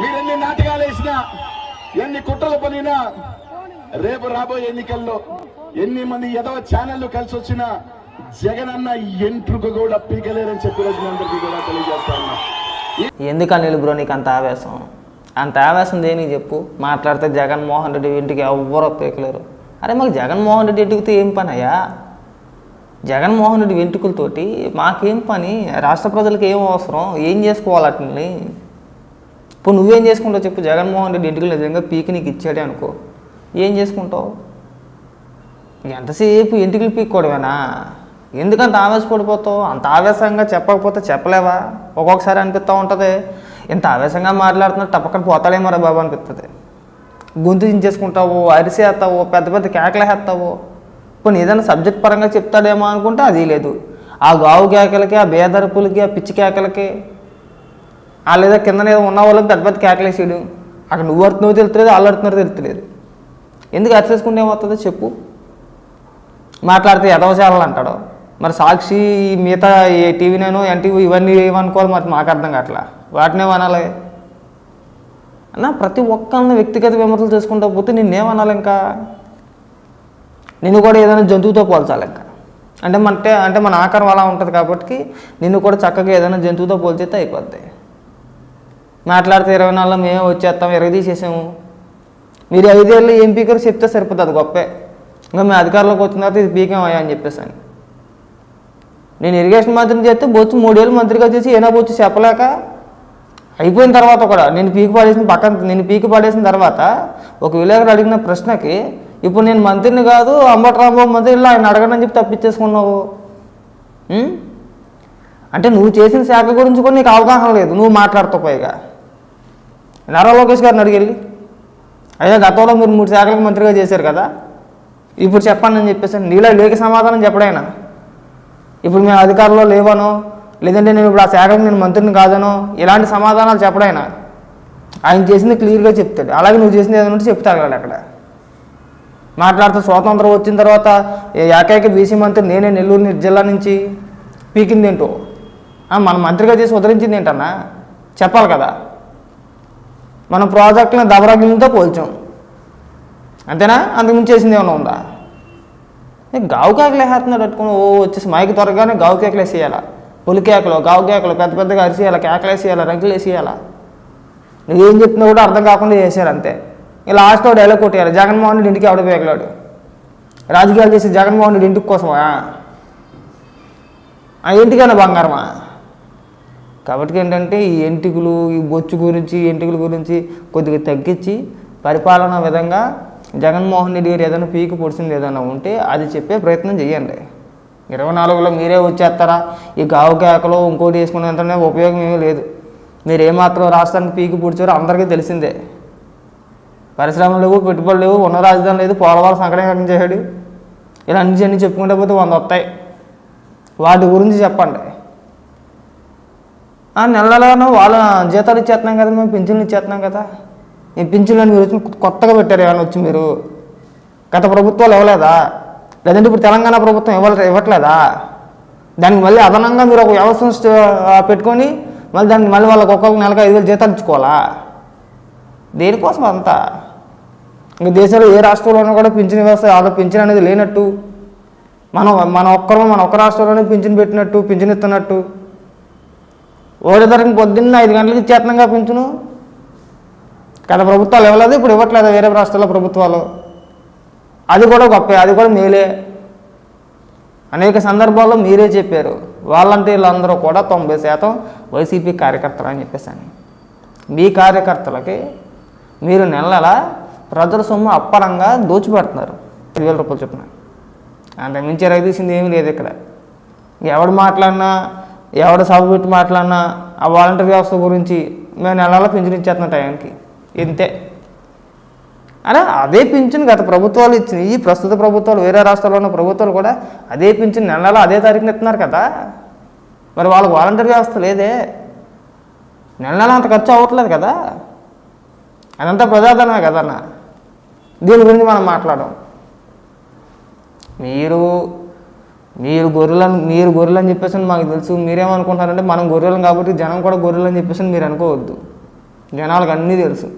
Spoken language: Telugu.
మీరెన్ని నాటకాలు వేసినా ఎన్ని కుట్రలు పనినా రేపు రాబోయే ఎన్నికల్లో ఎన్ని మంది ఎదవ ఛానళ్ళు కలిసి వచ్చినా జగన్ అన్న ఎంట్రుకు కూడా పీకలేరని చెప్పి రోజు అందరికీ కూడా తెలియజేస్తాను ఎందుకు అనిల్ బ్రో నీకు అంత ఆవేశం? అంత ఆవేశం దేనికి చెప్పు? మాట్లాడితే జగన్మోహన్ రెడ్డి ఇంటికి ఎవ్వరూ పీకలేరు. అరే మాకు జగన్మోహన్ రెడ్డి ఇంటికి ఏం పని అయ్యా? జగన్మోహన్ రెడ్డి వెంట్రుకలతోటి మాకేం పని? రాష్ట్ర ప్రజలకు ఏం అవసరం? ఏం చేసుకోవాలి వాటిని ఇప్పుడు నువ్వేం చేసుకుంటావు చెప్పు? జగన్మోహన్ రెడ్డి ఇంటికి నిజంగా పీకి నీకు ఇచ్చాడే అనుకో. ఏం చేసుకుంటావు? ఎంతసేపు ఇంటికి పీక్కోవడమేనా ఎందుకంత ఆవేశపడిపోతావు? అంత ఆవేశంగా చెప్పకపోతే చెప్పలేవా? ఒక్కొక్కసారి అనిపిస్తూ ఉంటుంది. ఇంత ఆవేశంగా మాట్లాడుతున్నా తప్పకుండా పోతాడేమో రా బాబు అనిపిస్తుంది. గొంతు దించేసుకుంటావు అరిసేస్తావు పెద్ద పెద్ద కేకలేస్తావు ఇప్పుడు ఏదైనా సబ్జెక్ట్ పరంగా చెప్తాడేమో అనుకుంటే అది లేదు. ఆ గావు కేకలకి ఆ బేదరపులకి ఆ పిచ్చి కేకలకి వాళ్ళు లేదా కింద ఏదో ఉన్న వాళ్ళకి పెద్ద పెద్ద కేకలేసేయడు అక్కడ నువ్వు అడుతున్నావు తెలుస్తలేదు వాళ్ళు అడుతున్నారో తెలుస్తలేదు ఎందుకు అరిసేసుకుంటే ఏమవుతుందో చెప్పు. మాట్లాడితే ఎదవశాలని అంటాడు. మరి సాక్షి మిగతా ఏ టీవీ నేను ఎన్టీవీ ఇవన్నీ ఏమనుకోవాలి మరి మాకు అర్థం కావట్లా? వాటినే అనాలి అన్న ప్రతి ఒక్కరిని వ్యక్తిగత విమర్శలు చేసుకుంటా పోతే నిన్నేమనాలి ఇంకా? నిన్ను కూడా ఏదైనా జంతువుతో పోల్చాలి ఇంకా. అంటే మన అంటే మన ఆకారం అలా ఉంటుంది కాబట్టి నిన్ను కూడా చక్కగా ఏదైనా జంతువుతో పోల్చేస్తే అయిపోద్ది. మాట్లాడితే ఇరవై నాలుగులో మేమే వచ్చేస్తాం ఎరగదీసేసాము. తీసేసాము మీరు ఐదేళ్ళు ఏం పీకర్ చెప్తే సరిపోతుంది అది గొప్పే. ఇంకా మేము అధికారంలోకి వచ్చిన తర్వాత ఇది పీకేమయ్యా అని చెప్పేసాను నేను ఇరిగేషన్ మంత్రిని చేస్తే బొచ్చు మూడేళ్ళు మంత్రిగా చేసి ఏనా బొచ్చు చెప్పలేక అయిపోయిన తర్వాత కూడా నేను పీకి పడేసిన పక్కన నేను పీకి పడేసిన తర్వాత ఒక విలేకరు అడిగిన ప్రశ్నకి ఇప్పుడు నేను మంత్రిని కాదు అంబటి రాంబాబు మంత్రి ఇలా ఆయన అడగండి అని చెప్పి తప్పించేసుకున్నావు. అంటే నువ్వు చేసిన శాఖ గురించి కూడా నీకు అవగాహన లేదు నువ్వు మాట్లాడతావు పైగా. నారా లోకేష్ గారిని అడిగెళ్ళి అయ్యా గతంలో మీరు మూడు శాఖలకు మంత్రిగా చేశారు కదా. ఇప్పుడు చెప్పండి అని చెప్పేసి నీలా లేక సమాధానం చెప్పడైనా ఇప్పుడు మేము అధికారంలో లేవనో లేదంటే నేను ఇప్పుడు ఆ శాఖకు నేను మంత్రిని కాదనో ఇలాంటి సమాధానాలు చెప్పడైనా ఆయన. చేసింది క్లియర్గా చెప్తాడు. అలాగే నువ్వు చేసింది ఏదైనా ఉంటే చెప్తా అక్కడ. మాట్లాడుతూ స్వాతంత్రం వచ్చిన తర్వాత ఏకైక బీసీ మంత్రి నేనే నెల్లూరు జిల్లా నుంచి పీకింది ఏంటో మన మంత్రిగా చేసి వదిలించింది ఏంటన్నా? చెప్పాలి కదా. మన ప్రాజెక్టులను దబరగిలితో పోల్చాం. అంతేనా? అంతకుముందు చేసింది ఏమైనా ఉందా? గావు కేకలు వేసేస్తున్నాడు పట్టుకుని ఓ వచ్చేసి మైకి త్వరగానే గావు కేకలు వేసేయాలా? పులి కేకలు గావు కేకలు పెద్ద పెద్దగా అరిసేయాలా? కేకలు వేసేయాలా? రంగులు వేసేయాలా? నువ్వేం చెప్తున్నా కూడా అర్థం కాకుండా చేశారు అంతే. ఇలా లాస్ట్లో డైలాగ్ కొట్టేయాలి. జగన్మోహన్ రెడ్డి ఇంటికి ఎవడ పేగలాడు రాజకీయాలు చేసి జగన్మోహన్ రెడ్డి ఇంటికి కోసమా? ఆ ఇంటికైనా బంగారమా? కాబట్టి ఏంటంటే ఈ ఎంటికలు ఈ బొచ్చు గురించి ఎంటికల గురించి కొద్దిగా తగ్గించి పరిపాలన విధంగా జగన్మోహన్ రెడ్డి గారు ఏదైనా పీకి పొడిచింది ఏదైనా ఉంటే అది చెప్పే ప్రయత్నం చేయండి. ఇరవై నాలుగులో మీరే వచ్చేస్తారా? ఈ గావు కేకలో ఇంకోటి వేసుకునేంతనే ఉపయోగం ఏమీ లేదు. మీరు ఏమాత్రం రాష్ట్రానికి పీకి పొడిచారో అందరికీ తెలిసిందే. పరిశ్రమలు లేవు పెట్టుబడులు లేవు ఉన్న రాజధాని లేదు పోలవరం సంకటం చేశాడు? ఇలా అన్ని చెప్పుకుంటే పోతే వంద వస్తాయి. వాటి గురించి చెప్పండి. ఆ నెలలోనూ వాళ్ళ జీతాలు ఇచ్చేస్తున్నాం కదా మేము పింఛన్లు ఇచ్చేస్తున్నాం కదా. ఈ పింఛన్లు అని మీరు వచ్చి కొత్తగా పెట్టారు ఏమైనా వచ్చి మీరు? గత ప్రభుత్వాలు ఇవ్వలేదా? లేదంటే ఇప్పుడు తెలంగాణ ప్రభుత్వం ఇవ్వ ఇవ్వట్లేదా? దానికి మళ్ళీ అదనంగా మీరు ఒక వ్యవస్థ పెట్టుకొని మళ్ళీ దానికి మళ్ళీ వాళ్ళకి ఒక్కొక్క నెలకు ఐదు వేలు జీతాలు ఇచ్చుకోవాలా? దేనికోసం అంతా ఇంకా దేశంలో ఏ రాష్ట్రంలోనూ కూడా పింఛన్ వ్యవస్థ ఆలో పింఛన్ అనేది లేనట్టు. మనం మన ఒక్కరు మన ఒక్క రాష్ట్రంలోనే పింఛన్ పెట్టినట్టు పింఛన్ ఇస్తున్నట్టు. ఓడి ధరకు పొద్దున్న ఐదు గంటలకు ఇచ్చేస్తున్నాగా పెంచును. గత ప్రభుత్వాలు ఇవ్వలేదు ఇప్పుడు ఇవ్వట్లేదు వేరే రాష్ట్రాల ప్రభుత్వాలు. అది కూడా గొప్ప అది కూడా మేలే. అనేక సందర్భాల్లో మీరే చెప్పారు. వాళ్ళంటే వీళ్ళందరూ కూడా తొంభై శాతం వైసీపీ కార్యకర్తలు అని చెప్పేసాను. మీ కార్యకర్తలకి మీరు నెల నెల ప్రజల సొమ్ము అప్పరంగా దోచిపెడుతున్నారు. ఐదు వేల రూపాయలు చొప్పున. అంతకు మించి ఎరగదీసింది ఏమీ లేదు ఇక్కడ. ఎవడు మాట్లాడినా ఎవడ సభ పెట్టి మాట్లాడినా ఆ వాలంటీర్ వ్యవస్థ గురించి మేము నెల పింఛన్ ఇచ్చేస్తున్నాం టైంకి. ఇంతే. అలా అదే పింఛన్ గత ప్రభుత్వాలు ఇచ్చినాయి. ఈ ప్రస్తుత ప్రభుత్వాలు వేరే రాష్ట్రాల్లో ఉన్న ప్రభుత్వాలు కూడా అదే పింఛన్ నెల అదే తారీఖున ఇస్తున్నారు కదా. మరి వాళ్ళకి వాలంటీర్ వ్యవస్థ లేదే. నెల నెల అంత ఖర్చు అవ్వట్లేదు కదా. అదంతా ప్రజాధనమే కదన్నా. దీని గురించి మనం మాట్లాడడం మీరు మీరు గొర్రెలను మీరు గొర్రెలని చెప్పేసి మాకు తెలుసు మీరేమనుకుంటారంటే మనం గొర్రెలం కాబట్టి జనం కూడా గొర్రెలని చెప్పేసి మీరు అనుకోవద్దు. జనాలకు అన్నీ తెలుసు.